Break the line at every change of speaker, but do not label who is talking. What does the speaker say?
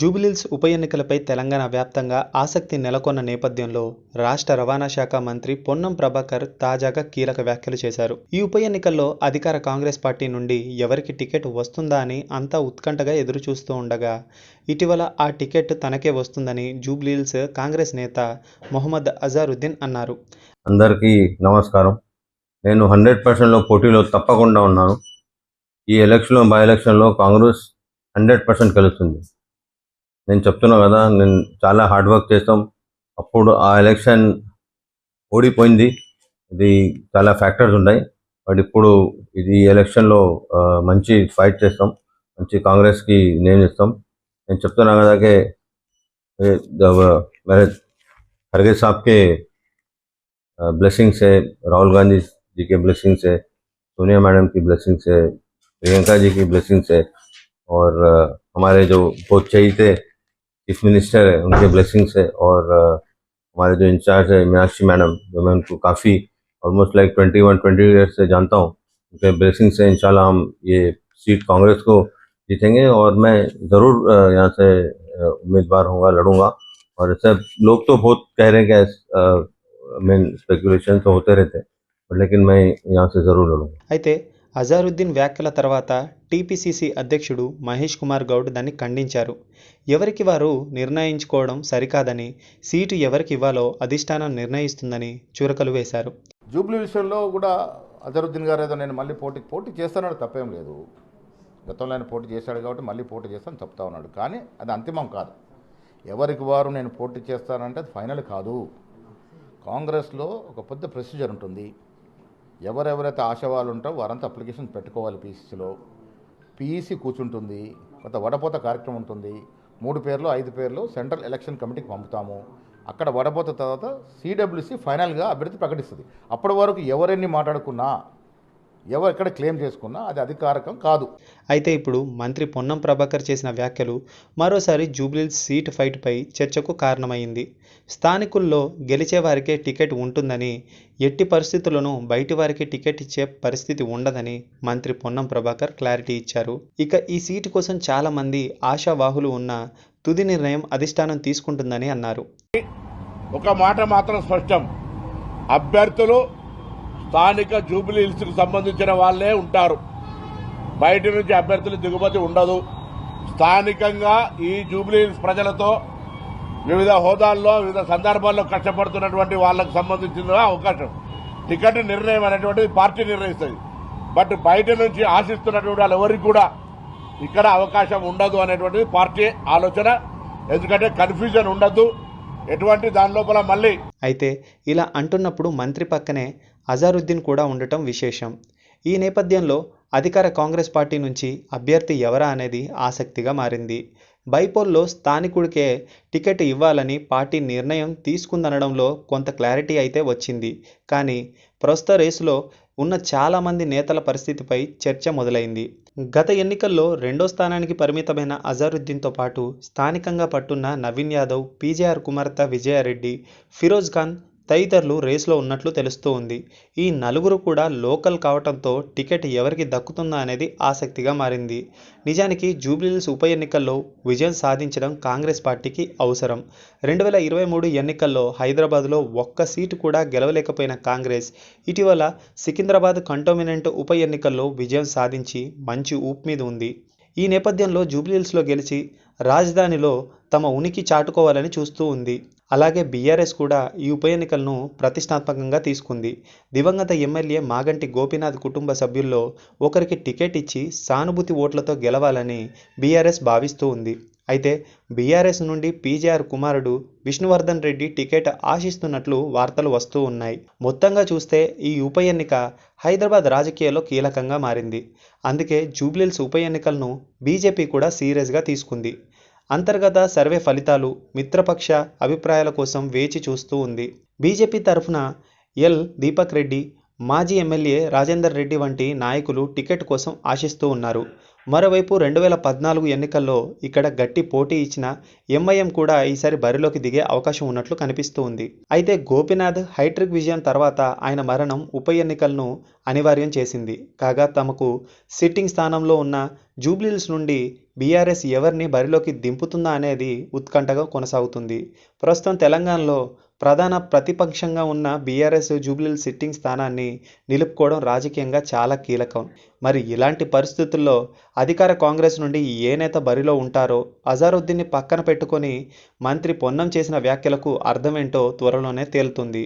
జూబ్లీల్స్ ఉప ఎన్నికలపై తెలంగాణ వ్యాప్తంగా ఆసక్తి నెలకొన్న నేపథ్యంలో రాష్ట్ర రవాణా శాఖ మంత్రి పొన్నం ప్రభాకర్ తాజాగా కీలక వ్యాఖ్యలు చేశారు. ఈ ఉప ఎన్నికల్లో అధికార కాంగ్రెస్ పార్టీ నుండి ఎవరికి టికెట్ వస్తుందా అని అంతా ఉత్కంఠగా ఎదురుచూస్తూ ఉండగా ఇటీవల ఆ టికెట్ తనకే వస్తుందని జూబ్లీల్స్ కాంగ్రెస్ నేత మొహమ్మద్ అజారుద్దీన్ అన్నారు.
అందరికీ నమస్కారం. నేను హండ్రెడ్ పర్సెంట్లో పోటీలో తప్పకుండా ఉన్నాను. ఈ ఎలక్షన్లో బై ఎలక్షన్లో కాంగ్రెస్ హండ్రెడ్ పర్సెంట్ కలుస్తుంది నేను చెప్తున్నా కదా నేను చాలా హార్డ్ వర్క్ చేస్తాం అప్పుడు ఆ ఎలక్షన్ ఓడిపోయింది ఇది చాలా ఫ్యాక్టర్స్ ఉన్నాయి బట్ ఇప్పుడు ఇది ఎలక్షన్లో ఆ, మంచి ఫైట్ చేస్తాం మంచి కాంగ్రెస్కి నేమ్ ఇస్తాం నేను చెప్తున్నా కదా कि, ये जब मेरे खरगे साहब के ब्लेसिंग से राहुल गांधी जी के ब्लेसिंग से सोनिया मैडम की ब्लेसिंग से प्रियंका जी की ब्लेसिंग से और अ, हमारे जो बहुत चाहिए चीफ मिनिस्टर है उनके ब्लेसिंग से और अ, हमारे जो इंचार्ज है मीनाक्षी मैडम जो मैं उनको काफ़ी almost like twenty one twenty years से जानता हूँ उनके ब्लेसिंग से इंशाल्लाह हम ये सीट कांग्रेस को जीतेंगे और मैं ज़रूर अ, यहाँ से अ, उम्मीदवार होऊंगा लड़ूंगा और ऐसे लोग तो बहुत कह रहे हैं कि मेन स्पेकुलेशन तो होते रहते हैं लेकिन मैं यहाँ से ज़रूर लड़ूंगा
అయితే అజారుద్దీన్ వ్యాఖ్యల తర్వాత టీపీసీసీ అధ్యక్షుడు మహేష్ కుమార్ గౌడ్ దాన్ని ఖండించారు. ఎవరికి వారు నిర్ణయించుకోవడం సరికాదని సీటు ఎవరికి ఇవ్వాలో అధిష్టానం నిర్ణయిస్తుందని చురకలు వేశారు.
జూబ్లీ విషయంలో కూడా అజరుద్దీన్ గారు ఏదో నేను మళ్ళీ పోటీ పోటీ చేస్తానని తప్పేం లేదు. గతంలో ఆయన పోటీ చేశాడు కాబట్టి మళ్ళీ పోటీ చేస్తాను చెప్తా ఉన్నాడు. కానీ అది అంతిమం కాదు. ఎవరికి వారు నేను పోటీ చేస్తానంటే అది ఫైనల్ కాదు. కాంగ్రెస్లో ఒక పెద్ద ప్రొసీజర్ ఉంటుంది. ఎవరెవరైతే ఆశవాళ్ళు ఉంటారో వారంతా అప్లికేషన్ పెట్టుకోవాలి పీసీసీలో. పీఈసీ కూర్చుంటుంది కొంత వడపోత కార్యక్రమం ఉంటుంది. మూడు పేర్లు ఐదు పేర్లు సెంట్రల్ ఎలక్షన్ కమిటీకి పంపుతాము. అక్కడ వడపోత తర్వాత సిడబ్ల్యూసీ ఫైనల్గా అభ్యర్థి ప్రకటిస్తుంది. అప్పటి వరకు ఎవరెన్ని మాట్లాడుకున్నా ఎవరు ఎక్కడ క్లెయిమ్ చేసుకున్నా అది అధికారికం కాదు.
అయితే ఇప్పుడు మంత్రి పొన్నం ప్రభాకర్ చేసిన వ్యాఖ్యలు మరోసారి జూబ్లీల్స్ సీట్ ఫైట్పై చర్చకు కారణమైంది. స్థానికుల్లో గెలిచే వారికే టికెట్ ఉంటుందని ఎట్టి పరిస్థితుల్లోనూ బయటి వారికి టికెట్ ఇచ్చే పరిస్థితి ఉండదని మంత్రి పొన్నం ప్రభాకర్ క్లారిటీ ఇచ్చారు. ఇక ఈ సీటు కోసం చాలామంది ఆశావాహులు ఉన్న తుది నిర్ణయం అధిష్టానం తీసుకుంటుందని అన్నారు.
ఒక మాట మాత్రం స్పష్టం. అభ్యర్థులు స్థానిక జూబిలీ హిల్స్కు సంబంధించిన వాళ్ళే ఉంటారు. బయట నుంచి అభ్యర్థులు దిగుమతి ఉండదు. స్థానికంగా ఈ జూబిలీ హిల్స్ ప్రజలతో వివిధ హోదాల్లో వివిధ సందర్భాల్లో కష్టపడుతున్నటువంటి వాళ్ళకు సంబంధించిన అవకాశం. టికెట్ నిర్ణయం అనేటువంటిది పార్టీ నిర్ణయిస్తుంది. బట్ బయట నుంచి ఆశిస్తున్నటువంటి వాళ్ళు ఎవరికి కూడా ఇక్కడ అవకాశం ఉండదు అనేటువంటిది పార్టీ ఆలోచన. ఎందుకంటే కన్ఫ్యూజన్ ఉండదు. ఎటువంటి దాని లోపల మళ్ళీ
అయితే ఇలా అంటున్నప్పుడు మంత్రి పక్కనే అజారుద్దీన్ కూడా ఉండటం విశేషం. ఈ నేపథ్యంలో అధికార కాంగ్రెస్ పార్టీ నుంచి అభ్యర్థి ఎవరా అనేది ఆసక్తిగా మారింది. బైపోల్లో స్థానికుడికే టికెట్ ఇవ్వాలని పార్టీ నిర్ణయం తీసుకుందనడంలో కొంత క్లారిటీ అయితే వచ్చింది. కానీ ప్రస్తుత రేసులో ఉన్న చాలామంది నేతల పరిస్థితిపై చర్చ మొదలైంది. గత ఎన్నికల్లో రెండో స్థానానికి పరిమితమైన అజారుద్దీన్తో పాటు స్థానికంగా పట్టున్న నవీన్ యాదవ్ పీజేఆర్ కుమార్తె విజయారెడ్డి ఫిరోజ్ ఖాన్ తదితరులు రేసులో ఉన్నట్లు తెలుస్తూ ఉంది. ఈ నలుగురు కూడా లోకల్ కావడంతో టికెట్ ఎవరికి దక్కుతుందా అనేది ఆసక్తిగా మారింది. నిజానికి జూబ్లీహిల్స్ ఉప ఎన్నికల్లో విజయం సాధించడం కాంగ్రెస్ పార్టీకి అవసరం. రెండు వేల ఇరవై మూడు ఎన్నికల్లో హైదరాబాద్లో ఒక్క సీటు కూడా గెలవలేకపోయిన కాంగ్రెస్ ఇటీవల సికింద్రాబాద్ కంటోమినెంట్ ఉప ఎన్నికల్లో విజయం సాధించి మంచి ఊపు మీద ఉంది. ఈ నేపథ్యంలో జూబ్లీహిల్స్లో గెలిచి రాజధానిలో తమ ఉనికి చాటుకోవాలని చూస్తూ ఉంది. అలాగే బీఆర్ఎస్ కూడా ఈ ఉప ఎన్నికలను ప్రతిష్టాత్మకంగా తీసుకుంది. దివంగత ఎమ్మెల్యే మాగంటి గోపీనాథ్ కుటుంబ సభ్యుల్లో ఒకరికి టికెట్ ఇచ్చి సానుభూతి ఓట్లతో గెలవాలని బీఆర్ఎస్ భావిస్తూ ఉంది. అయితే బీఆర్ఎస్ నుండి పీజేఆర్ కుమారుడు విష్ణువర్ధన్ రెడ్డి టికెట్ ఆశిస్తున్నట్లు వార్తలు వస్తూ ఉన్నాయి. మొత్తంగా చూస్తే ఈ ఉప ఎన్నిక హైదరాబాద్ రాజకీయాల్లో కీలకంగా మారింది. అందుకే జూబ్లీల్స్ ఉప ఎన్నికలను బీజేపీ కూడా సీరియస్గా తీసుకుంది. అంతర్గత సర్వే ఫలితాలు మిత్రపక్ష అభిప్రాయాల కోసం వేచి చూస్తూ ఉంది. బీజేపీ తరఫున ఎల్. దీపక్ రెడ్డి మాజీ ఎమ్మెల్యే రాజేందర్ రెడ్డి వంటి నాయకులు టికెట్ కోసం ఆశిస్తూ ఉన్నారు. మరోవైపు రెండు వేల పద్నాలుగు ఎన్నికల్లో ఇక్కడ గట్టి పోటీ ఇచ్చిన ఎంఐఎం కూడా ఈసారి బరిలోకి దిగే అవకాశం ఉన్నట్లు కనిపిస్తూ ఉంది. అయితే గోపినాథ్ హైట్రిక్ విజయం తర్వాత ఆయన మరణం ఉప ఎన్నికలను అనివార్యం చేసింది. కాగా తమకు సిట్టింగ్ స్థానంలో ఉన్న జూబ్లీల్స్ నుండి బీఆర్ఎస్ ఎవరిని బరిలోకి దింపుతుందా అనేది ఉత్కంఠగా కొనసాగుతుంది. ప్రస్తుతం తెలంగాణలో ప్రధాన ప్రతిపక్షంగా ఉన్న బీఆర్ఎస్ జూబ్లీల్ సిట్టింగ్ స్థానాన్ని నిలుపుకోవడం రాజకీయంగా చాలా కీలకం. మరి ఇలాంటి పరిస్థితుల్లో అధికార కాంగ్రెస్ నుండి ఏ నేత బరిలో ఉంటారో అజారుద్దీన్ని పక్కన పెట్టుకొని మంత్రి పొన్నం చేసిన వ్యాఖ్యలకు అర్థమేంటో త్వరలోనే తేలుతుంది.